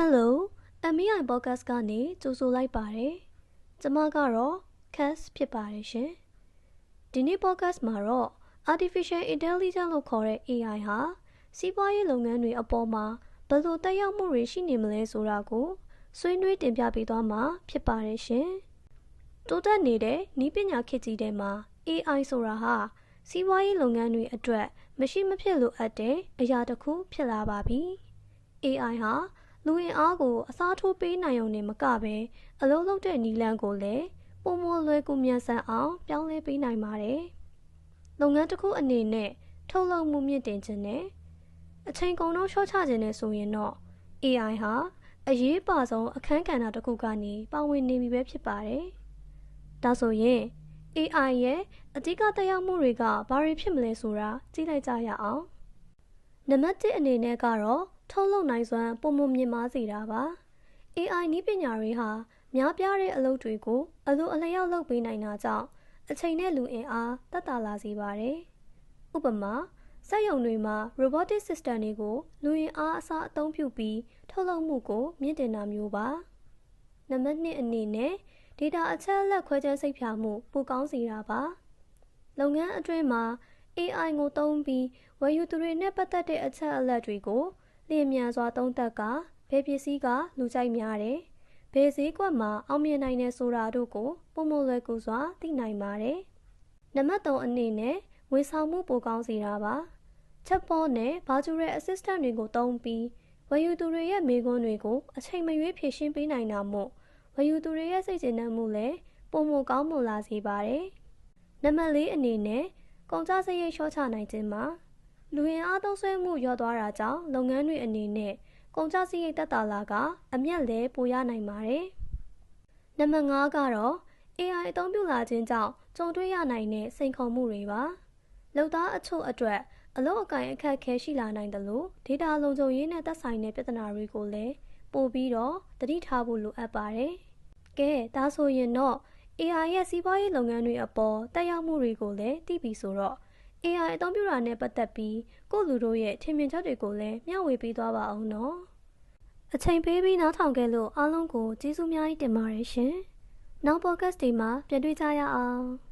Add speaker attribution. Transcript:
Speaker 1: Hello MI podcast ကနေကြိုဆိုလိုက်ပါတယ်။ကျွန်မကတော့ Cass ဖြစ်ပါတယ်ရှင်။ဒီနေ့ podcast မှာတော့ Artificial Intelligence လို့ခေါ်တဲ့ AI ဟာစီးပွားရေးလုပ်ငန်းတွေအပေါ်မှာဘယ်လိုတက်ရောက်မှုတွေရှိနေမလဲဆိုတာကိုဆွေးနွေးတင်ပြပေးသွားမှာဖြစ်ပါတယ်ရှင်။တိုးတက်နေတဲ့ဤပညာခေတ်ကြီးထဲမှာ AI ဆိုတာဟာစီးပွားရေးလုပ်ငန်းတွေအတွက် မရှိမဖြစ်လိုအပ်တဲ့အရာတစ်ခုဖြစ်လာပါပြီ။ AI ဟာ လူရင်အားကိုအစားထိုးပေးနိုင်ုံနဲ့မကပဲအလုံးလုံးတဲ့နီလန်းကိုလည်းပုံမလွယ်ကူမြန်ဆန်အောင်ပြောင်းလဲပေးနိုင်ပါတယ်။လုပ်ငန်းတစ်ခုအနေနဲ့ထုတ်လုပ်မှုမြင့်တင်ခြင်းနဲ့အချိန်ကုန်တော့ရှော့ချခြင်းနဲ့ဆိုရင်တော့ AI ဟာအရေးပါဆုံးအခန်းကဏ္ဍတစ်ခုကနေပါဝင်နေပြီပဲဖြစ်ပါတယ်။ဒါဆိုရင် AI ရဲ့အဓိကတက်ရောက်မှုတွေကဘာတွေဖြစ်မလဲဆိုတာကြည့်လိုက်ကြရအောင်။နံပါတ်1အနေနဲ့ကတော့ ထုတ်လုပ်နိုင်စွမ်းပုံမမြင့်မားစေတာပါ AI နည်းပညာတွေဟာများပြားတဲ့အလုပ်တွေကိုအလိုအလျောက်လုပ်ပေးနိုင်တာကြောင့်အချိန်နဲ့လူအင်အားတက်တာလာစေပါတယ်။ဥပမာစက်ရုံတွေမှာ robotic system တွေကိုလူအင်အားအစားအသုံးပြုပြီးထုတ်လုပ်မှုကိုမြင့်တင်တာမျိုးပါ။နံပါတ်2အနေနဲ့ data အချက်အလက်ခွဲခြားစိတ်ဖြာမှုပိုကောင်းစေတာပါ။လုပ်ငန်းအတွင်းမှာ AI ကိုသုံးပြီးဝယ်ယူသူတွေနဲ့ပတ်သက်တဲ့အချက်အလက်တွေကို လျင်မြန်စွာသုံးသပ်ကဘယ်ပစ္စည်းကလူကြိုက်များတယ်ဘယ်ဈေးကွက်မှာအောင်မြင်နိုင်တယ်ဆိုတာတို့ကိုပုံမလွယ်ကူစွာသိနိုင်ပါတယ်။နံပါတ်3အနေနဲ့ဝန်ဆောင်မှုပိုကောင်းစေတာပါ။ Chatbot နဲ့ Virtual Assistant တွေကိုသုံးပြီးဝယ်ယူသူတွေရဲ့မေးခွန်းတွေကိုအချိန်မရွေးဖြေရှင်းပေးနိုင်တာမို့ဝယ်ယူသူတွေရဲ့စိတ်ကျေနပ်မှုလည်းပုံမကောင်းမွန်လာစေပါတယ်။နံပါတ်4အနေနဲ့ကုန်ကျစရိတ်လျှော့ချနိုင်ခြင်းမှာ လူရင်အားသုံးဆွဲမှုလျော့သွားတာကြောင့်လုပ်ငန်းတွေအနေနဲ့ကုန်ကျစရိတ်တက်တာလာကအမျက်လဲပိုရနိုင်ပါတယ်။နံပါတ်5ကတော့ AI အသုံးပြုလာခြင်းကြောင့်ကြုံတွေ့ရနိုင်တဲ့စိန်ခေါ်မှုတွေပါ။လုပ်သားအချို့အတွက်အလုပ်အကင်အခက်အခဲရှိလာနိုင်တယ်လို့ဒေတာလုံခြုံရေးနဲ့သက်ဆိုင်တဲ့ပြဿနာတွေကိုလည်းပို့ပြီးတော့သတိထားဖို့လိုအပ်ပါတယ်။ကဲဒါဆိုရင်တော့ AI ရဲ့စီးပွားရေးလုပ်ငန်းတွေအပေါ်တက်ရောက်မှုတွေကိုလည်းသိပြီဆိုတော့ AI အသုံးပြုတာနဲ့ပတ်သက်ပြီးကိုလူတို့ရဲ့ထင်မြင်ချက်တွေကိုလည်းမျှဝေပေးသွားပါအောင်နော်။အချိန်ပေးပြီးနားထောင်ခဲ့လို့အားလုံးကိုကျေးဇူးများကြီးတင်ပါတယ်ရှင်။နောက် podcast တွေမှာပြန်တွေ့ကြရအောင်။